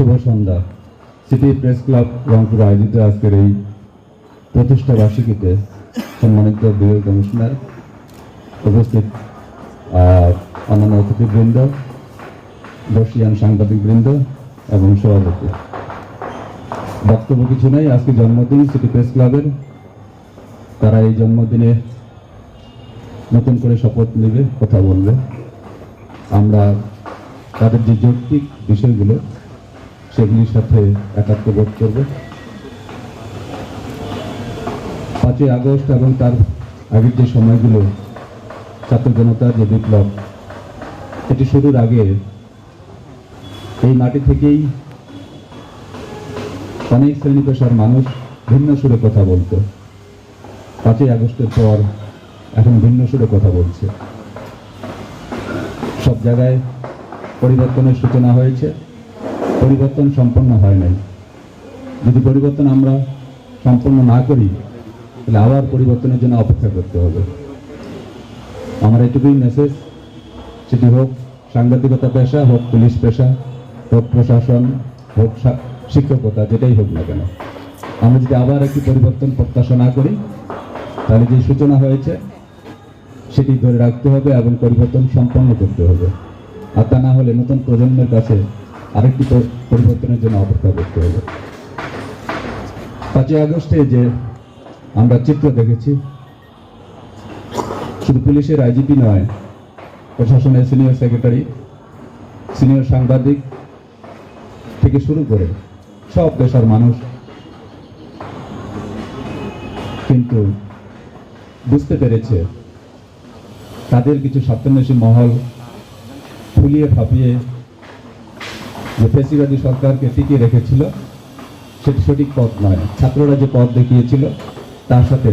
শুভ সন্ধ্যা। City press club Rangpur আয়োজিত আজকের এই প্রতিষ্ঠা বার্ষিকীতে সম্মানিত বিভাগ কমিশনার উপস্থিত অন্যান্য অতিথিবৃন্দ, বর্ষিয়ান সাংবাদিকবৃন্দ এবং সভাপতি। বক্তব্য কিছু নেই, আজকে জন্মদিন সিটি প্রেস ক্লাবের। তারা এই জন্মদিনে নতুন করে শপথ নেবে, কথা বলবে। আমরা তাদের যে যৌক্তিক বিষয়গুলো সেগুলির সাথে একাত্ম বোধ করবে। পাঁচই আগস্ট এবং তার আগের যে সময়গুলো, ছাত্র জনতার যে বিপ্লব, এটি শুরুর আগে এই মাটি থেকেই অনেক শ্রেণি পেশার মানুষ ভিন্ন সুরে কথা বলতো। পাঁচই আগস্টের পর এখন ভিন্ন সুরে কথা বলছে। সব জায়গায় পরিবর্তনের সূচনা হয়েছে। পরিবর্তন সম্পন্ন হয় নাই। যদি পরিবর্তন আমরা সম্পন্ন না করি, তাহলে আবার পরিবর্তনের জন্য অপেক্ষা করতে হবে। আমার এটুকুই মেসেজ সেটি হোক সাংবাদিকতা পেশা, হোক পুলিশ পেশা, হোক প্রশাসন, হোক শিক্ষকতা, যেটাই হোক না কেন। আমরা যদি আবার একটি পরিবর্তন প্রত্যাশা না করি, তাহলে যে সূচনা হয়েছে, সেটি ধরে রাখতে হবে এবং পরিবর্তন সম্পন্ন করতে হবে। আর তা না হলে নতুন প্রজন্মের কাছে আরেকটি পরিবর্তনের জন্য অপেক্ষা করতে হবে। পাঁচই আগস্টে যে আমরা চিত্র দেখেছি, শুধু পুলিশের আইজিপি নয়, প্রশাসনের সিনিয়র সেক্রেটারি, সিনিয়র সাংবাদিক থেকে শুরু করে সব পেশার মানুষ। কিন্তু বুঝতে পেরেছে, তাদের কিছু স্বার্থান্বেষী মহল ফুলিয়ে ফাঁপিয়ে যে ফেসিবাদী সরকারকে টিকিয়ে রেখেছিল, সেটি সঠিক পথ নয়। ছাত্ররা যে পথ দেখিয়েছিল, তার সাথে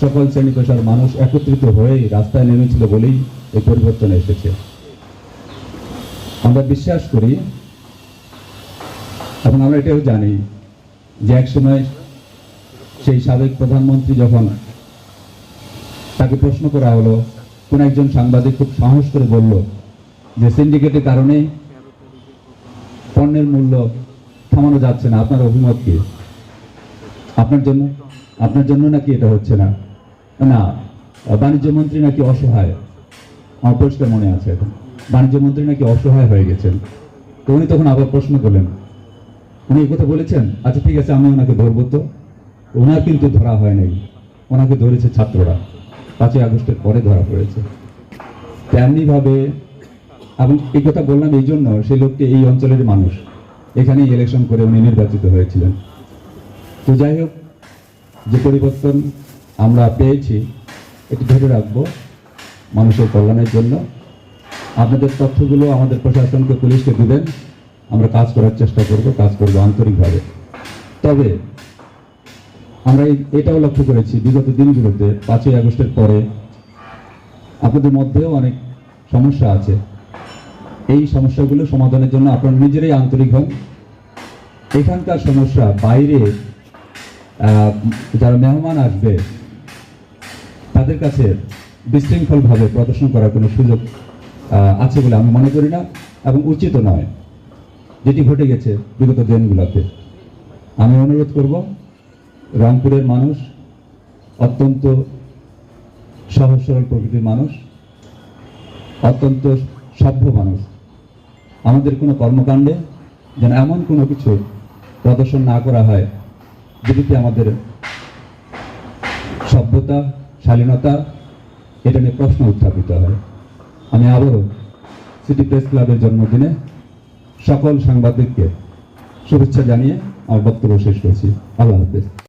সকল শ্রেণি পেশার মানুষ একত্রিত হয়েই রাস্তায় নেমেছিল বলেই এই পরিবর্তন এসেছে। আমরা বিশ্বাস করি, এবং আমরা এটাও জানি, যে একসময় সেই সাবেক প্রধানমন্ত্রী যখন তাকে প্রশ্ন করা হলো, কোন একজন সাংবাদিক খুব সাহস করে বলল যে সিন্ডিকেটের কারণে পণ্যের মূল্য থামানো যাচ্ছে না। আপনার অভিমত কি? আপনার জন্য? আপনার জন্য নাকি এটা হচ্ছে না? না, বাণিজ্য মন্ত্রী নাকি অসহায়? আমার পরিষ্কার মনে আছে এখন বাণিজ্য মন্ত্রী নাকি অসহায় হয়ে গেছেন? তো উনি তখন আবার প্রশ্ন করলেন। উনি কথা বলেছেন? আচ্ছা ঠিক আছে, আমি ওনাকে ধরবো তো। ওনার কিন্তু ধরা হয় নাই। ওনাকে ধরেছে ছাত্ররা। পাঁচই আগস্টের পরে ধরা পড়েছে। তেমনি ভাবে এবং এই কথা বললাম এই জন্য সেই লোকটি এই অঞ্চলের মানুষ। এখানেই ইলেকশন করে উনি নির্বাচিত হয়েছিলেন। তো যাই হোক, যে পরিবর্তন আমরা পেয়েছি, এটি ধরে রাখব মানুষের কল্যাণের জন্য। আপনাদের তথ্যগুলো আমাদের প্রশাসনকে, পুলিশকে দেবেন। আমরা কাজ করার চেষ্টা করব, কাজ করব আন্তরিকভাবে। তবে আমরা এটাও লক্ষ্য করেছি, বিগত দিনগুলোতে পাঁচই আগস্টের পরে আপনাদের মধ্যেও অনেক সমস্যা আছে। এই সমস্যাগুলো সমাধানের জন্য আপনারা নিজেরাই আন্তরিক হন। এখানকার সমস্যা, বাইরে যারা মেহমান আসবে, তাদের কাছে বিশৃঙ্খলভাবে প্রদর্শন করার কোনো সুযোগ আছে বলে আমি মনে করি না এবং উচিত নয়। যেটি ঘটে গেছে বিগত দিনগুলোতে। আমি অনুরোধ করব, রংপুরের মানুষ, অত্যন্ত সহজ সরল প্রকৃতির মানুষ, অত্যন্ত সভ্য মানুষ আমাদের কোনো কর্মকাণ্ডে যেন এমন কোনো কিছু প্রদর্শন না করা হয় যেটিতে আমাদের সভ্যতা, শালীনতা, এটা নিয়ে প্রশ্ন উত্থাপিত হয়। আমি আবারও সিটি প্রেস ক্লাবের জন্মদিনে সকল সাংবাদিককে শুভেচ্ছা জানিয়ে আমার বক্তব্য শেষ করছি। আল্লাহ হাফেজ।